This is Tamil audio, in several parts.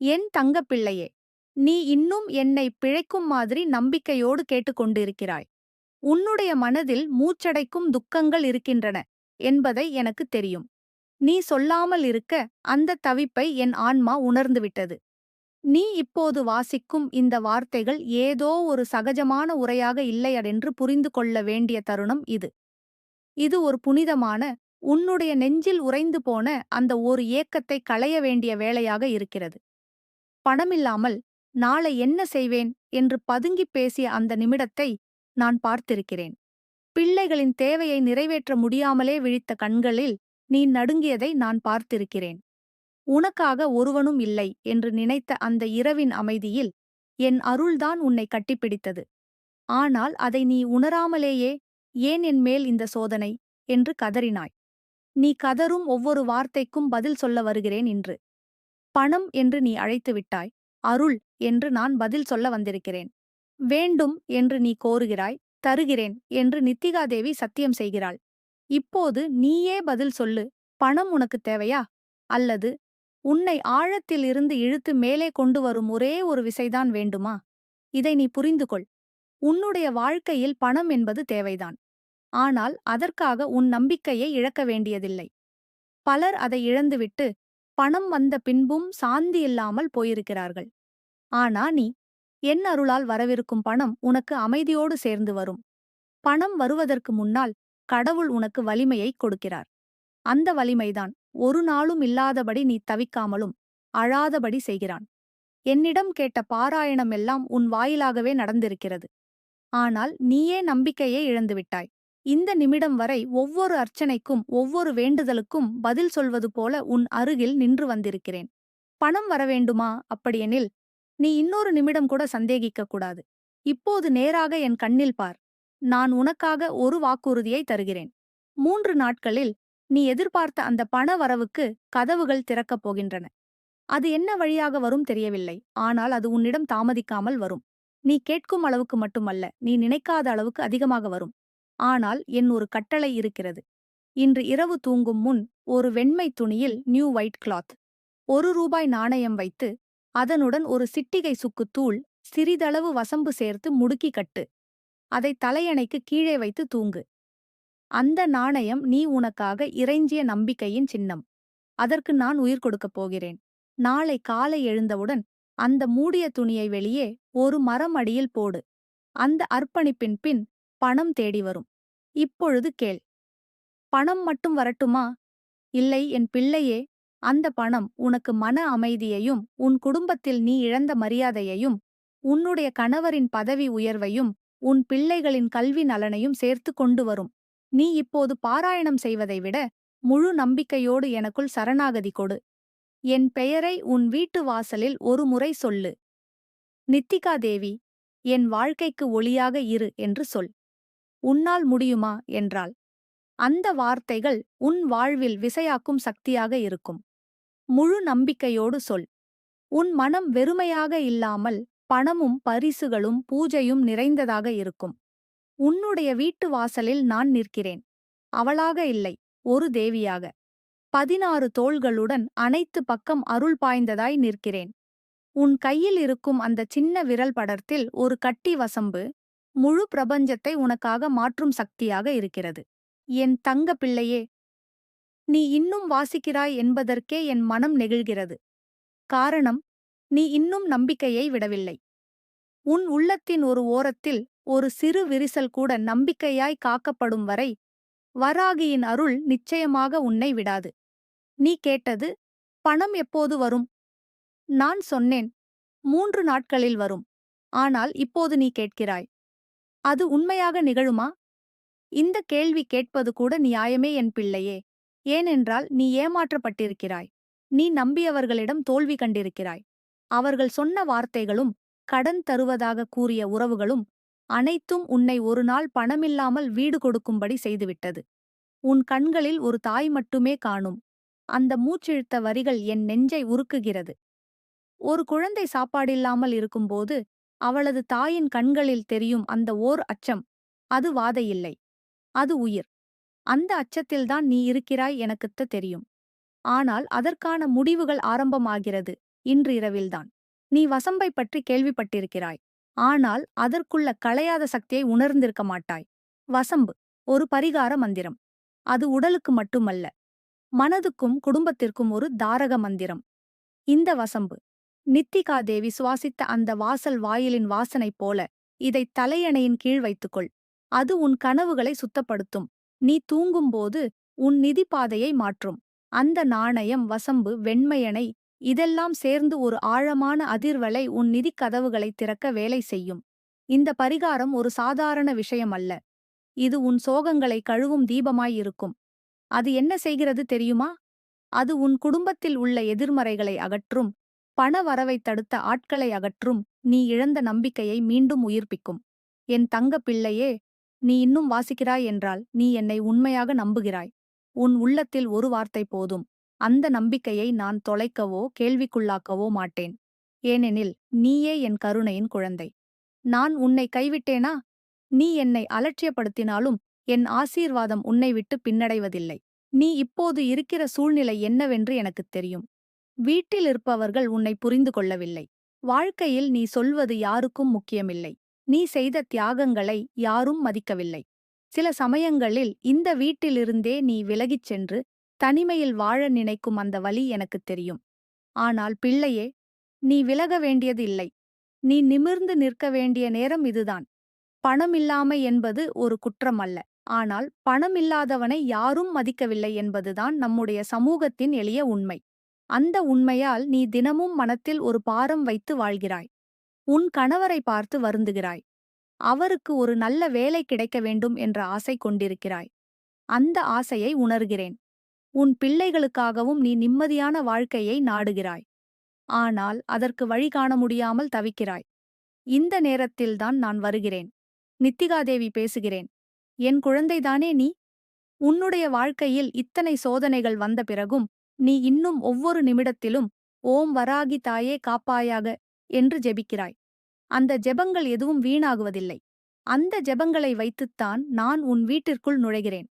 என் தங்கப்பிள்ளையே நீ இன்னும் என்னை பிழைக்கும் மாதிரி நம்பிக்கையோடு கேட்டுக்கொண்டிருக்கிறாய். உன்னுடைய மனதில் மூச்சடைக்கும் துக்கங்கள் இருக்கின்றன என்பதை எனக்கு தெரியும். நீ சொல்லாமல் இருக்க அந்த தவிப்பை என் ஆன்மா உணர்ந்துவிட்டது. நீ இப்போது வாசிக்கும் இந்த வார்த்தைகள் ஏதோ ஒரு சகஜமான உரையாக இல்லையடென்று புரிந்து கொள்ள வேண்டிய தருணம் இது. இது ஒரு புனிதமான உன்னுடைய நெஞ்சில் உறைந்து போன அந்த ஒரு ஏக்கத்தை களைய வேண்டிய வேளையாக இருக்கிறது. பணமில்லாமல் நாளை என்ன செய்வேன் என்று பதுங்கிப் பேசிய அந்த நிமிடத்தை நான் பார்த்திருக்கிறேன். பிள்ளைகளின் தேவையை நிறைவேற்ற முடியாமலே விழித்த கண்களில் நீ நடுங்கியதை நான் பார்த்திருக்கிறேன். உனக்காக ஒருவனும் இல்லை என்று நினைத்த அந்த இரவின் அமைதியில் என் அருள்தான் உன்னை கட்டிப்பிடித்தது. ஆனால் அதை நீ உணராமலேயே ஏன் என் மேல் இந்த சோதனை? என்று கதறினாய். நீ கதரும் ஒவ்வொரு வார்த்தைக்கும் பதில் சொல்ல வருகிறேன் இன்று. பணம் என்று நீ அழைத்து விட்டாய் அருள் என்று நான் பதில் சொல்ல வந்திருக்கிறேன். வேண்டும் என்று நீ கோருகிறாய் தருகிறேன் என்று நித்திகாதேவி சத்தியம் செய்கிறாள். இப்போது நீயே பதில் சொல்லு பணம் உனக்கு தேவையா? அல்லது உன்னை ஆழத்தில் இருந்து இழுத்து மேலே கொண்டு வரும் ஒரே ஒரு விசைதான் வேண்டுமா? இதை நீ புரிந்து கொள் உன்னுடைய வாழ்க்கையில் பணம் என்பது தேவைதான். ஆனால் அதற்காக உன் நம்பிக்கையை இழக்க வேண்டியதில்லை. பலர் அதை இழந்துவிட்டு பணம் வந்த பின்பும் சாந்தி இல்லாமல் போயிருக்கிறார்கள். ஆனா நீ என் அருளால் வரவிருக்கும் பணம் உனக்கு அமைதியோடு சேர்ந்து வரும். பணம் வருவதற்கு முன்னால் கடவுள் உனக்கு வலிமையை கொடுக்கிறார். அந்த வலிமைதான் ஒரு நாளும் இல்லாதபடி நீ தவிக்காமலும் அழாதபடி செய்கிறான். என்னிடம் கேட்ட பாராயணம் எல்லாம் உன் வாயிலாகவே நடந்திருக்கிறது. ஆனால் நீயே நம்பிக்கையே இழந்துவிட்டாய். இந்த நிமிடம் வரை ஒவ்வொரு அர்ச்சனைக்கும் ஒவ்வொரு வேண்டுதலுக்கும் பதில் சொல்வது போல உன் அருகில் நின்று வந்திருக்கிறேன். பணம் வரவேண்டுமா அப்படியெனில் நீ இன்னொரு நிமிடம் கூட சந்தேகிக்க கூடாது. இப்போது நேராக என் கண்ணில் பார். நான் உனக்காக ஒரு வாக்குறுதியை தருகிறேன். மூன்று நாட்களில் நீ எதிர்பார்த்த அந்த பண வரவுக்கு கதவுகள் திறக்கப் போகின்றன. அது என்ன வழியாக வரும் தெரியவில்லை. ஆனால் அது உன்னிடம் தாமதிக்காமல் வரும். நீ கேட்கும் அளவுக்கு மட்டுமல்ல நீ நினைக்காத அளவுக்கு அதிகமாக வரும். ஆனால் என் ஒரு கட்டளை இருக்கிறது. இன்று இரவு தூங்கும் முன் ஒரு வெண்மை துணியில் நியூ ஒயிட் கிளாத் ஒரு ரூபாய் நாணயம் வைத்து அதனுடன் ஒரு சிட்டிகை சுக்குத்தூள் சிறிதளவு வசம்பு சேர்த்து முடுக்கி கட்டு. அதை தலையணைக்கு கீழே வைத்து தூங்கு. அந்த நாணயம் நீ உனக்காக இறைஞ்சிய நம்பிக்கையின் சின்னம். அதற்கு நான் உயிர் கொடுக்கப் போகிறேன். நாளை காலை எழுந்தவுடன் அந்த மூடிய துணியை வெளியே ஒரு மரம் அடியில் போடு. அந்த அர்ப்பணிப்பின் பின் பணம் தேடி வரும். இப்பொழுது கேள். பணம் மட்டும் வரட்டுமா? இல்லை என் பிள்ளையே அந்த பணம் உனக்கு மன அமைதியையும் உன் குடும்பத்தில் நீ இழந்த மரியாதையையும் உன்னுடைய கணவரின் பதவி உயர்வையும் உன் பிள்ளைகளின் கல்வி நலனையும் சேர்த்து கொண்டு வரும். நீ இப்போது பாராயணம் செய்வதை விட முழு நம்பிக்கையோடு எனக்குள் சரணாகதி கொடு. என் பெயரை உன் வீட்டு வாசலில் ஒரு முறை சொல்லு. நித்திகா தேவி என் வாழ்க்கைக்கு ஒளியாக இரு என்று சொல். உன்னால் முடியுமா? என்றாள். அந்த வார்த்தைகள் உன் வாழ்வில் விசையாக்கும் சக்தியாக இருக்கும். முழு நம்பிக்கையோடு சொல். உன் மனம் வெறுமையாக இல்லாமல் பணமும் பரிசுகளும் பூஜையும் நிறைந்ததாக இருக்கும். உன்னுடைய வீட்டு வாசலில் நான் நிற்கிறேன். அவளாக இல்லை ஒரு தேவியாக. பதினாறு தோள்களுடன் அனைத்து பக்கம் அருள் பாய்ந்ததாய் நிற்கிறேன். உன் கையில் இருக்கும் அந்த சின்ன விரல் படர்த்தில் ஒரு கட்டி வசம்பு முழு பிரபஞ்சத்தை உனக்காக மாற்றும் சக்தியாக இருக்கிறது. என் தங்க பிள்ளையே! நீ இன்னும் வாசிக்கிறாய் என்பதற்கே என் மனம் நெகிழ்கிறது. காரணம் நீ இன்னும் நம்பிக்கையை விடவில்லை. உன் உள்ளத்தின் ஒரு ஓரத்தில் ஒரு சிறு விரிசல் கூட நம்பிக்கையாய் காக்கப்படும் வரை வராகியின் அருள் நிச்சயமாக உன்னை விடாது. நீ கேட்டது பணம் எப்போது வரும்? நான் சொன்னேன் மூன்று நாட்களில் வரும். ஆனால் இப்போது நீ கேட்கிறாய் அது உண்மையாக நிகழுமா? இந்த கேள்வி கேட்பது கூட நியாயமே என் பிள்ளையே. ஏனென்றால் நீ ஏமாற்றப்பட்டிருக்கிறாய். நீ நம்பியவர்களிடம் தோல்வி கண்டிருக்கிறாய். அவர்கள் சொன்ன வார்த்தைகளும் கடன் தருவதாக கூறிய உறவுகளும் அனைத்தும் உன்னை ஒரு நாள் பணமில்லாமல் வீடு கொடுக்கும்படி செய்துவிட்டது. உன் கண்களில் ஒரு தாய் மட்டுமே காணும். அந்த மூச்சிழுத்த வரிகள் என் நெஞ்சை உருக்குகிறது. ஒரு குழந்தை சாப்பாடில்லாமல் இருக்கும்போது அவளது தாயின் கண்களில் தெரியும் அந்த ஓர் அச்சம். அது வாதையில்லை அது உயிர். அந்த அச்சத்தில்தான் நீ இருக்கிறாய் எனக்குத்த தெரியும். ஆனால் அதற்கான முடிவுகள் ஆரம்பமாகிறது இன்று இரவில்தான். நீ வசம்பை பற்றி கேள்விப்பட்டிருக்கிறாய். ஆனால் அதற்குள்ள களையாத சக்தியை உணர்ந்திருக்க மாட்டாய். வசம்பு ஒரு பரிகார மந்திரம். அது உடலுக்கு மட்டுமல்ல மனதுக்கும் குடும்பத்திற்கும் ஒரு தாரக மந்திரம். இந்த வசம்பு நித்திகா தேவி சுவாசித்த அந்த வாசல் வாயிலின் வாசனைப் போல இதை தலையணையின் கீழ் வைத்துக்கொள். அது உன் கனவுகளை சுத்தப்படுத்தும். நீ தூங்கும்போது உன் நிதி பாதையை மாற்றும். அந்த நாணயம் வசம்பு வெண்மையணை இதெல்லாம் சேர்ந்து ஒரு ஆழமான அதிர்வலை உன் நிதிக் கதவுகளை திறக்க வேலை செய்யும். இந்த பரிகாரம் ஒரு சாதாரண விஷயம் அல்ல. இது உன் சோகங்களை கழுவும் தீபமாயிருக்கும் அது என்ன செய்கிறது தெரியுமா? அது உன் குடும்பத்தில் உள்ள எதிர்மறைகளை அகற்றும் பண வரவை தடுத்த ஆட்களை அகற்றும் நீ இழந்த நம்பிக்கையை மீண்டும் உயிர்ப்பிக்கும். என் தங்க பிள்ளையே நீ இன்னும் வாசிக்கிறாய் என்றால் நீ என்னை உண்மையாக நம்புகிறாய். உன் உள்ளத்தில் ஒரு வார்த்தை போதும். அந்த நம்பிக்கையை நான் தொலைக்கவோ கேள்விக்குள்ளாக்கவோ மாட்டேன். ஏனெனில் நீயே என் கருணையின் குழந்தை. நான் உன்னை கைவிட்டேனா? நீ என்னை அலட்சியப்படுத்தினாலும் என் ஆசீர்வாதம் உன்னை விட்டு பின்னடைவதில்லை. நீ இப்போது இருக்கிற சூழ்நிலை என்னவென்று எனக்குத் தெரியும். வீட்டில் இருப்பவர்கள் உன்னை புரிந்து கொள்ளவில்லை. வாழ்க்கையில் நீ சொல்வது யாருக்கும் முக்கியமில்லை. நீ செய்த தியாகங்களை யாரும் மதிக்கவில்லை. சில சமயங்களில் இந்த வீட்டிலிருந்தே நீ விலகிச் சென்று தனிமையில் வாழ நினைக்கும் அந்த வழி எனக்குத் தெரியும். ஆனால் பிள்ளையே நீ விலக வேண்டியது இல்லை. நீ நிமிர்ந்து நிற்க வேண்டிய நேரம் இதுதான். பணமில்லாமை என்பது ஒரு குற்றம் அல்ல. ஆனால் பணமில்லாதவனை யாரும் மதிக்கவில்லை என்பதுதான் நம்முடைய சமூகத்தின் எளிய உண்மை. அந்த உண்மையால் நீ தினமும் மனத்தில் ஒரு பாரம் வைத்து வாழ்கிறாய். உன் கணவரை பார்த்து வருந்துகிறாய். அவருக்கு ஒரு நல்ல வேலை கிடைக்க வேண்டும் என்ற ஆசை கொண்டிருக்கிறாய். அந்த ஆசையை உணர்கிறேன். உன் பிள்ளைகளுக்காகவும் நீ நிம்மதியான வாழ்க்கையை நாடுகிறாய். ஆனால் அதற்கு வழி காண முடியாமல் தவிக்கிறாய். இந்த நேரத்தில்தான் நான் வருகிறேன். நித்திகாதேவி பேசுகிறேன். என் குழந்தைதானே நீ? உன்னுடைய வாழ்க்கையில் இத்தனை சோதனைகள் வந்த பிறகும் நீ இன்னும் ஒவ்வொரு நிமிடத்திலும் ஓம் வராகி தாயே காப்பாயாக என்று ஜெபிக்கிறாய். அந்த ஜெபங்கள் எதுவும் வீணாகுவதில்லை. அந்த ஜெபங்களை வைத்துத்தான் நான் உன் வீட்டிற்குள் நுழைகிறேன்.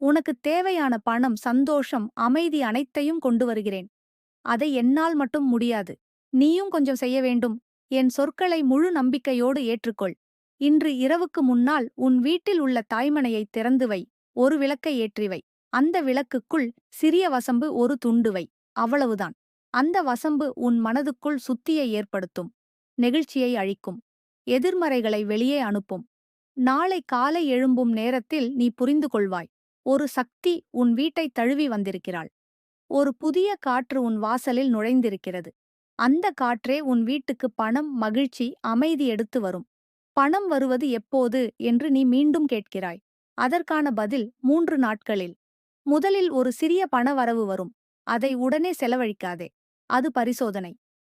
உனக்குத் தேவையான பணம் சந்தோஷம் அமைதி அனைத்தையும் கொண்டு வருகிறேன். அதை என்னால் மட்டும் முடியாது. நீயும் கொஞ்சம் செய்ய வேண்டும். என் சொற்களை முழு நம்பிக்கையோடு ஏற்றுக்கொள். இன்று இரவுக்கு முன்னால் உன் வீட்டில் உள்ள தாய்மனையை திறந்து வை. ஒரு விளக்கை ஏற்றிவை அந்த விளக்குக்குள் சிறிய வசம்பு ஒரு துண்டுவை அவ்வளவுதான். அந்த வசம்பு உன் மனதுக்குள் சுத்தியை ஏற்படுத்தும் நெகிழ்ச்சியை அழிக்கும் எதிர்மறைகளை வெளியே அனுப்பும். நாளை காலை எழும்பும் நேரத்தில் நீ புரிந்து கொள்வாய் ஒரு சக்தி உன் வீட்டை தழுவி வந்திருக்கிறாள். ஒரு புதிய காற்று உன் வாசலில் நுழைந்திருக்கிறது. அந்த காற்றே உன் வீட்டுக்கு பணம் மகிழ்ச்சி அமைதி எடுத்து வரும். பணம் வருவது எப்போது? என்று நீ மீண்டும் கேட்கிறாய். அதற்கான பதில் மூன்று நாட்களில். முதலில் ஒரு சிறிய பணவரவு வரும். அதை உடனே செலவழிக்காதே. அது பரிசோதனை.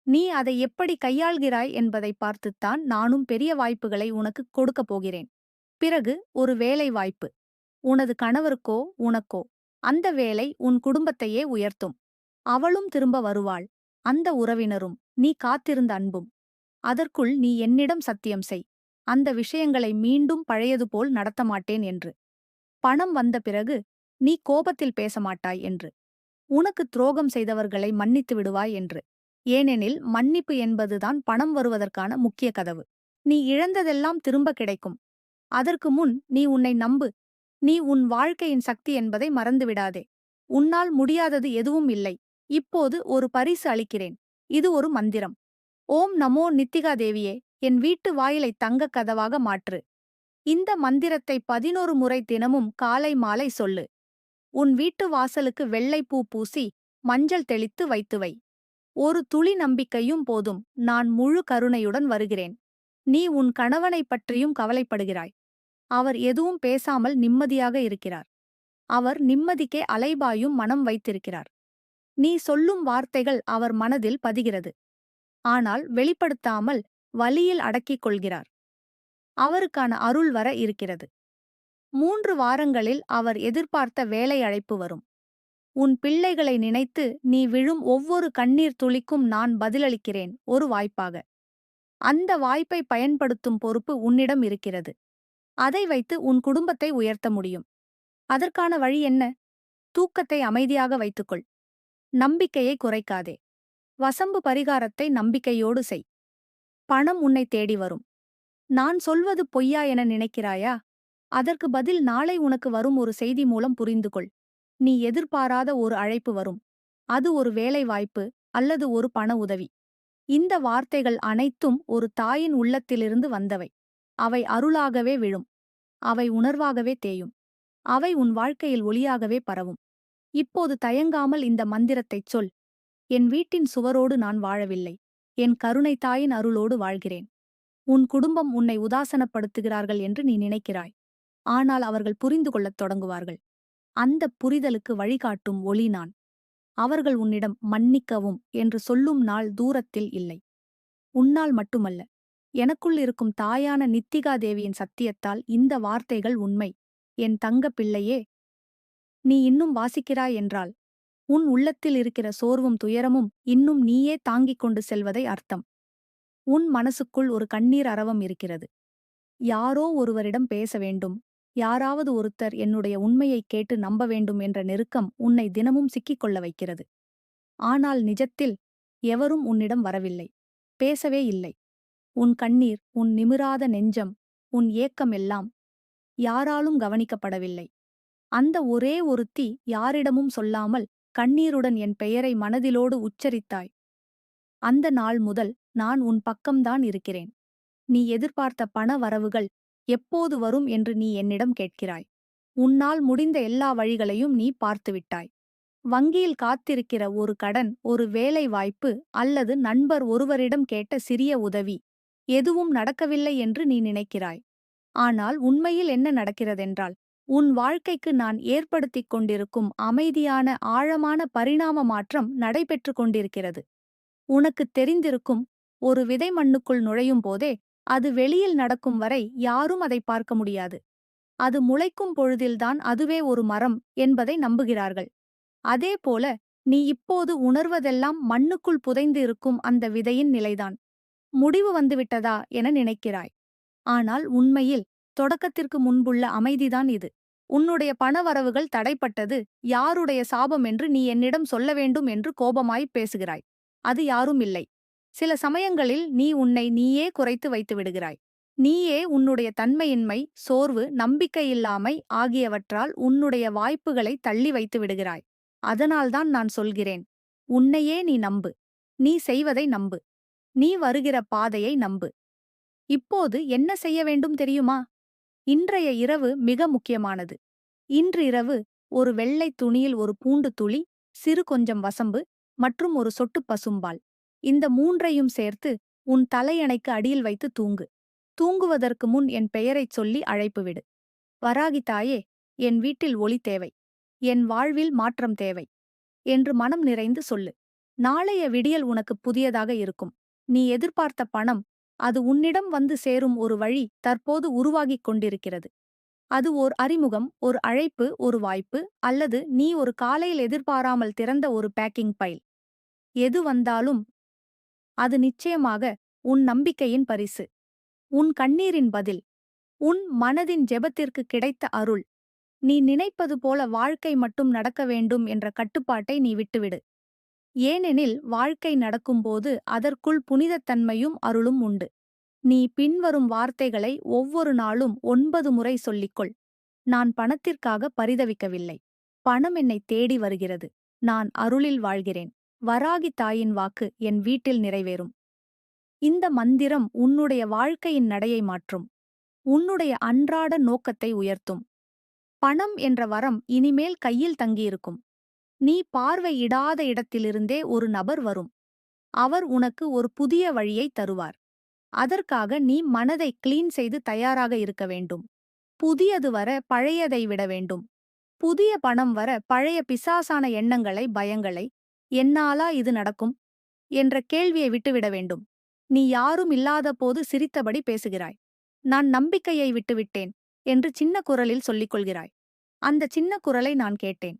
நீ அதை எப்படி கையாள்கிறாய் என்பதை பார்த்துத்தான் நானும் பெரிய வாய்ப்புகளை உனக்கு கொடுக்கப் போகிறேன். பிறகு ஒரு வேலை வாய்ப்பு. உனது கணவருக்கோ உனக்கோ. அந்த வேலை உன் குடும்பத்தையே உயர்த்தும். அவளும் திரும்ப வருவாள். அந்த உறவினரும் நீ காத்திருந்த அன்பும். அதற்குள் நீ என்னிடம் சத்தியம் செய். அந்த விஷயங்களை மீண்டும் பழையது போல் நடத்த மாட்டேன் என்று. பணம் வந்த பிறகு நீ கோபத்தில் பேச மாட்டாய் என்று. உனக்கு துரோகம் செய்தவர்களை மன்னித்து விடுவாய் என்று. ஏனெனில் மன்னிப்பு என்பதுதான் பணம் வருவதற்கான முக்கிய கதவு. நீ இழந்ததெல்லாம் திரும்ப கிடைக்கும். அதற்கு முன் நீ உன்னை நம்பு. நீ உன் வாழ்க்கையின் சக்தி என்பதை மறந்துவிடாதே உன்னால் முடியாதது எதுவும் இல்லை. இப்போது ஒரு பரிசு அளிக்கிறேன். இது ஒரு மந்திரம். ஓம் நமோ நித்திகா தேவியே என் வீட்டு வாயிலை தங்கக் கதவாக மாற்று. இந்த மந்திரத்தை பதினோரு முறை தினமும் காலை மாலை சொல்லு. உன் வீட்டு வாசலுக்கு வெள்ளைப்பூ பூசி மஞ்சள் தெளித்து வைத்துவை. ஒரு துளி நம்பிக்கையும் போதும். நான் முழு கருணையுடன் வருகிறேன். நீ உன் கணவனைப் பற்றியும் கவலைப்படுகிறாய். அவர் எதுவும் பேசாமல் நிம்மதியாக இருக்கிறார். அவர் நிம்மதிக்கே அலைபாயும் மனம் வைத்திருக்கிறார். நீ சொல்லும் வார்த்தைகள் அவர் மனதில் பதிகிறது. ஆனால் வெளிப்படுத்தாமல் வலியில் அடக்கிக் கொள்கிறார். அவருக்கான அருள் வர இருக்கிறது. மூன்று வாரங்களில் அவர் எதிர்பார்த்த வேலை அழைப்பு வரும். உன் பிள்ளைகளை நினைத்து நீ விழும் ஒவ்வொரு கண்ணீர் துளிக்கும் நான் பதிலளிக்கிறேன் ஒரு வாய்ப்பாக. அந்த வாய்ப்பை பயன்படுத்தும் பொறுப்பு உன்னிடம் இருக்கிறது. அதை வைத்து உன் குடும்பத்தை உயர்த்த முடியும். அதற்கான வழி என்ன? தூக்கத்தை அமைதியாக வைத்துக்கொள். நம்பிக்கையை குறைக்காதே. வசம்பு பரிகாரத்தை நம்பிக்கையோடு செய். பணம் உன்னை தேடி வரும். நான் சொல்வது பொய்யா என நினைக்கிறாயா? அதற்கு பதில் நாளை உனக்கு வரும் ஒரு செய்தி மூலம் புரிந்து கொள் நீ எதிர்பாராத ஒரு அழைப்பு வரும். அது ஒரு வேலை வாய்ப்பு அல்லது ஒரு பண உதவி. இந்த வார்த்தைகள் அனைத்தும் ஒரு தாயின் உள்ளத்திலிருந்து வந்தவை. அவை அருளாகவே விழும். அவை உணர்வாகவே தேயும். அவை உன் வாழ்க்கையில் ஒளியாகவே பரவும். இப்போது தயங்காமல் இந்த மந்திரத்தைச் சொல். என் வீட்டின் சுவரோடு நான் வாழவில்லை. என் கருணை தாயின் அருளோடு வாழ்கிறேன். உன் குடும்பம் உன்னை உதாசனப்படுத்துகிறார்கள் என்று நீ நினைக்கிறாய். ஆனால் அவர்கள் புரிந்து கொள்ளத் தொடங்குவார்கள். அந்த புரிதலுக்கு வழிகாட்டும் ஒளி நான். அவர்கள் உன்னிடம் மன்னிக்கவும் என்று சொல்லும் நாள் தூரத்தில் இல்லை. உன்னால் மட்டுமல்ல எனக்குள் இருக்கும் தாயான நித்திகா தேவியின் சத்தியத்தால் இந்த வார்த்தைகள் உண்மை. என் தங்க பிள்ளையே நீ இன்னும் வாசிக்கிறாய் என்றால் உன் உள்ளத்தில் இருக்கிற சோர்வும் துயரமும் இன்னும் நீயே தாங்கிக் கொண்டு செல்வதை அர்த்தம். உன் மனசுக்குள் ஒரு கண்ணீர் அரவம் இருக்கிறது. யாரோ ஒருவரிடம் பேச வேண்டும். யாராவது ஒருத்தர் என்னுடைய உண்மையைக் கேட்டு நம்ப வேண்டும் என்ற நெருக்கம் உன்னை தினமும் சிக்கிக் கொள்ள வைக்கிறது. ஆனால் நிஜத்தில் எவரும் உன்னிடம் வரவில்லை. பேசவே இல்லை. உன் கண்ணீர் உன் நிமிராத நெஞ்சம் உன் ஏக்கம் எல்லாம் யாராலும் கவனிக்கப்படவில்லை. அந்த ஒரே ஒருத்தி யாரிடமும் சொல்லாமல் கண்ணீருடன் என் பெயரை மனதிலோடு உச்சரித்தாய். அந்த நாள் முதல் நான் உன் பக்கம்தான் இருக்கிறேன். நீ எதிர்பார்த்த பண வரவுகள் எப்போது வரும் என்று நீ என்னிடம் கேட்கிறாய்? உன்னால் முடிந்த எல்லா வழிகளையும் நீ பார்த்துவிட்டாய் வங்கியில் காத்திருக்கிற ஒரு கடன் ஒரு வேலை வாய்ப்பு அல்லது நண்பர் ஒருவரிடம் கேட்ட சிறிய உதவி எதுவும் நடக்கவில்லை என்று நீ நினைக்கிறாய். ஆனால் உண்மையில் என்ன நடக்கிறதென்றால் உன் வாழ்க்கைக்கு நான் ஏற்படுத்திக் கொண்டிருக்கும் அமைதியான ஆழமான பரிணாம மாற்றம் நடைபெற்று கொண்டிருக்கிறது. உனக்குத் தெரிந்திருக்கும் ஒரு விதை மண்ணுக்குள் நுழையும் போதே அது வெளியில் நடக்கும் வரை யாரும் அதை பார்க்க முடியாது. அது முளைக்கும் பொழுதில்தான் அதுவே ஒரு மரம் என்பதை நம்புகிறார்கள். அதேபோல நீ இப்போது உணர்வதெல்லாம் மண்ணுக்குள் புதைந்து இருக்கும் அந்த விதையின் நிலைதான். முடிவு வந்துவிட்டதா என நினைக்கிறாய். ஆனால் உண்மையில் தொடக்கத்திற்கு முன்புள்ள அமைதிதான் இது. உன்னுடைய பணவரவுகள் தடைப்பட்டது யாருடைய சாபம் என்று நீ என்னிடம் சொல்ல வேண்டும் என்று கோபமாய் பேசுகிறாய். அது யாரும் இல்லை. சில சமயங்களில் நீ உன்னை நீயே குறைத்து வைத்து விடுகிறாய். நீயே உன்னுடைய தன்மையின்மை சோர்வு நம்பிக்கையில்லாமை ஆகியவற்றால் உன்னுடைய வாய்ப்புகளை தள்ளி வைத்து விடுகிறாய். அதனால்தான் நான் சொல்கிறேன் உன்னையே நீ நம்பு. நீ செய்வதை நம்பு. நீ வருகிற பாதையை நம்பு. இப்போது என்ன செய்ய வேண்டும் தெரியுமா? இன்றைய இரவு மிக முக்கியமானது. இன்றிரவு ஒரு வெள்ளை துணியில் ஒரு பூண்டு துளி சிறு கொஞ்சம் வசம்பு மற்றும் ஒரு சொட்டு பசும்பால். இந்த மூன்றையும் சேர்த்து உன் தலையணைக்கு அடியில் வைத்து தூங்கு. தூங்குவதற்கு முன் என் பெயரைச் சொல்லி அழைப்புவிடு வராகி தாயே என் வீட்டில் ஒளி தேவை. என் வாழ்வில் மாற்றம் தேவை. என்று மனம் நிறைந்து சொல்லு. நாளைய விடியல் உனக்கு புதியதாக இருக்கும். நீ எதிர்பார்த்த பணம் அது உன்னிடம் வந்து சேரும் ஒரு வழி தற்போது உருவாகிக் கொண்டிருக்கிறது. அது ஓர் அறிமுகம் ஒரு அழைப்பு ஒரு வாய்ப்பு அல்லது நீ ஒரு காலையில் எதிர்பாராமல் திறந்த ஒரு பேக்கிங் பைல். எது வந்தாலும் அது நிச்சயமாக உன் நம்பிக்கையின் பரிசு. உன் கண்ணீரின் பதில். உன் மனதின் ஜெபத்திற்கு கிடைத்த அருள். நீ நினைப்பது போல வாழ்க்கை மட்டும் நடக்க வேண்டும் என்ற கட்டுப்பாட்டை நீ விட்டுவிடு. ஏனெனில் வாழ்க்கை நடக்கும்போது அதற்குள் புனிதத்தன்மையும் அருளும் உண்டு. நீ பின்வரும் வார்த்தைகளை ஒவ்வொரு நாளும் ஒன்பது முறை சொல்லிக்கொள். நான் பணத்திற்காக பரிதவிக்கவில்லை. பணம் என்னை தேடி வருகிறது. நான் அருளில் வாழ்கிறேன். வராகி தாயின் வாக்கு என் வீட்டில் நிறைவேறும். இந்த மந்திரம் உன்னுடைய வாழ்க்கையின் நடையை மாற்றும். உன்னுடைய அன்றாட நோக்கத்தை உயர்த்தும். பணம் என்ற வரம் இனிமேல் கையில் தங்கியிருக்கும். நீ பார்வையிடாத இடத்திலிருந்தே ஒரு நபர் வரும். அவர் உனக்கு ஒரு புதிய வழியை தருவார். அதற்காக நீ மனதை கிளீன் செய்து தயாராக இருக்க வேண்டும். புதியது வர பழையதை விட வேண்டும். புதிய பணம் வர பழைய பிசாசான எண்ணங்களை பயங்களை என்னாலா இது நடக்கும்? என்ற கேள்வியை விட்டுவிட வேண்டும். நீ யாரும் இல்லாதபோது சிரித்தபடி பேசுகிறாய். நான் நம்பிக்கையை விட்டுவிட்டேன் என்று சின்ன குரலில் சொல்லிக் கொள்கிறாய் அந்த சின்ன குரலை நான் கேட்டேன்.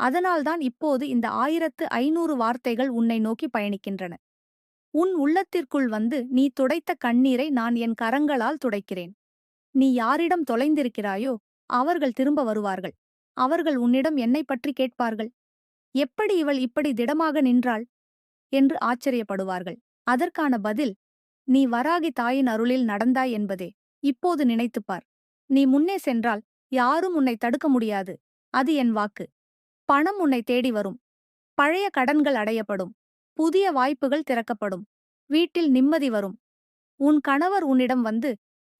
அதனால்தான் இப்போது இந்த ஆயிரத்து ஐநூறு வார்த்தைகள் உன்னை நோக்கி பயணிக்கின்றன. உன் உள்ளத்திற்குள் வந்து நீ துடைத்த கண்ணீரை நான் என் கரங்களால் துடைக்கிறேன். நீ யாரிடம் தொலைந்திருக்கிறாயோ அவர்கள் திரும்ப வருவார்கள். அவர்கள் உன்னிடம் என்னை பற்றி கேட்பார்கள். எப்படி இவள் இப்படி திடமாக நின்றாள்? என்று ஆச்சரியப்படுவார்கள். அதற்கான பதில் நீ வராகி தாயின் அருளில் நடந்தாய் என்பதே. இப்போது நினைத்துப்பார் நீ முன்னே சென்றால் யாரும் உன்னை தடுக்க முடியாது. அது என் வாக்கு. பணம் உன்னை தேடி வரும். பழைய கடன்கள் அடையப்படும். புதிய வாய்ப்புகள் திறக்கப்படும். வீட்டில் நிம்மதி வரும். உன் கணவர் உன்னிடம் வந்து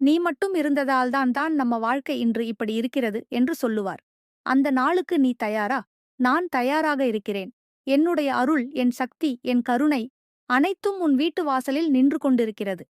நீ மட்டும் இருந்ததால்தான் தான் நம்ம வாழ்க்கை இன்று இப்படி இருக்கிறது என்று சொல்லுவார். அந்த நாளுக்கு நீ தயாரா? நான் தயாராக இருக்கிறேன். என்னுடைய அருள் என் சக்தி என் கருணை அனைத்தும் உன் வீட்டு வாசலில் நின்று கொண்டிருக்கிறது.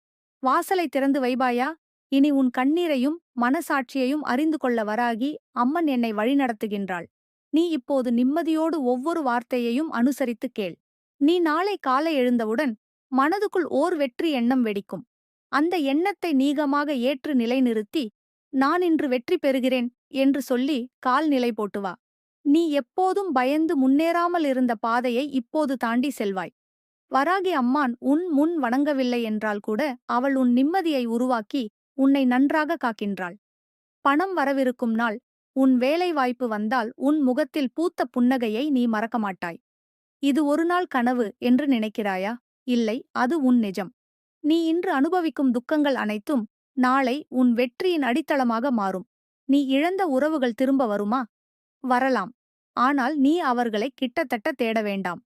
வாசலை திறந்து வைபாயா? இனி உன் கண்ணீரையும் மனசாட்சியையும் அறிந்து கொள்ள வராகி அம்மன் என்னை வழிநடத்துகின்றாள். நீ இப்போது நிம்மதியோடு ஒவ்வொரு வார்த்தையையும் அனுசரித்து கேள். நீ நாளை காலை எழுந்தவுடன் மனதுக்குள் ஓர் வெற்றி எண்ணம் வெடிக்கும். அந்த எண்ணத்தை நீகமாக ஏற்று நிலைநிறுத்தி நான் இன்று வெற்றி பெறுகிறேன் என்று சொல்லி கால் நிலை போட்டு வா. நீ எப்போதும் பயந்து முன்னேறாமல் இருந்த பாதையை இப்போது தாண்டி செல்வாய். வராகி அம்மான் உன் முன் வணங்கவில்லை என்றால் கூட அவள் உன் நிம்மதியை உருவாக்கி உன்னை நன்றாக காக்கின்றாள். பணம் வரவிருக்கும் நாள் உன் வேலை வாய்ப்பு வந்தால் உன் முகத்தில் பூத்த புன்னகையை நீ மறக்க மாட்டாய். இது ஒரு நாள் கனவு என்று நினைக்கிறாயா? இல்லை அது உன் நிஜம். நீ இன்று அனுபவிக்கும் துக்கங்கள் அனைத்தும் நாளை உன் வெற்றியின் அடித்தளமாக மாறும். நீ இழந்த உறவுகள் திரும்ப வருமா? வரலாம். ஆனால் நீ அவர்களை கிட்டத்தட்ட தேட வேண்டாம்.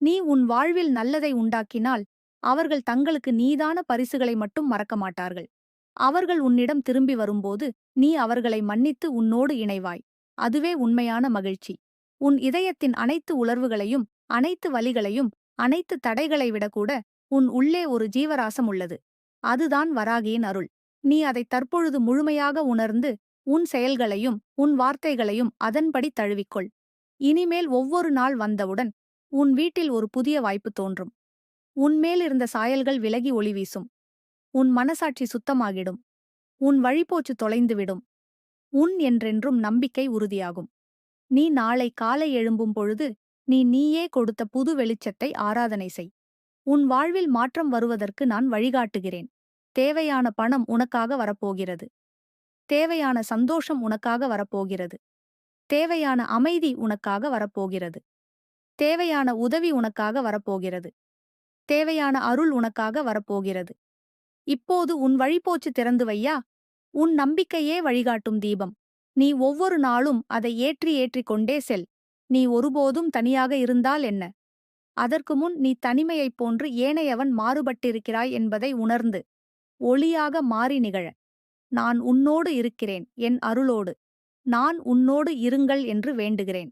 நீ உன் வாழ்வில் நல்லதை உண்டாக்கினால் அவர்கள் தங்களுக்கு நீதான பரிசுகளை மட்டும் மறக்க மாட்டார்கள். அவர்கள் உன்னிடம் திரும்பி வரும்போது நீ அவர்களை மன்னித்து உன்னோடு இணைவாய். அதுவே உண்மையான மகிழ்ச்சி. உன் இதயத்தின் அனைத்து உணர்வுகளையும் அனைத்து வலிகளையும் அனைத்து தடைகளை விடக்கூட உன் உள்ளே ஒரு ஜீவராசம் உள்ளது. அதுதான் வராகியின் அருள். நீ அதை தற்பொழுது முழுமையாக உணர்ந்து உன் செயல்களையும் உன் வார்த்தைகளையும் அதன்படி தழுவிக்கொள். இனிமேல் ஒவ்வொரு நாள் வந்தவுடன் உன் வீட்டில் ஒரு புதிய வாய்ப்பு தோன்றும். உன்மேல் இருந்த சாயல்கள் விலகி ஒளி வீசும். உன் மனசாட்சி சுத்தமாகிடும். உன் வழிபோச்சு தொலைந்துவிடும். உன் என்றென்றும் நம்பிக்கை உறுதியாகும். நீ நாளை காலை எழும்பும் பொழுது நீ நீயே கொடுத்த புது வெளிச்சத்தை ஆராதனை செய். உன் வாழ்வில் மாற்றம் வருவதற்கு நான் வழிகாட்டுகிறேன். தேவையான பணம் உனக்காக வரப்போகிறது. தேவையான சந்தோஷம் உனக்காக வரப்போகிறது. தேவையான அமைதி உனக்காக வரப்போகிறது. தேவையான உதவி உனக்காக வரப்போகிறது. தேவையான அருள் உனக்காக வரப்போகிறது. இப்போது உன் வழிபோச்சு திறந்து வையா? உன் நம்பிக்கையே வழிகாட்டும் தீபம். நீ ஒவ்வொரு நாளும் அதை ஏற்றி ஏற்றிக் கொண்டே செல். நீ ஒருபோதும் தனியாக இருந்தால் என்ன? அதற்கு முன் நீ தனிமையைப் போன்று ஏனையவன் மாறுபட்டிருக்கிறாய் என்பதை உணர்ந்து ஒளியாக மாறி நிகழ. நான் உன்னோடு இருக்கிறேன் என் அருளோடு. நான் உன்னோடு இருங்கள் என்று வேண்டுகிறேன்.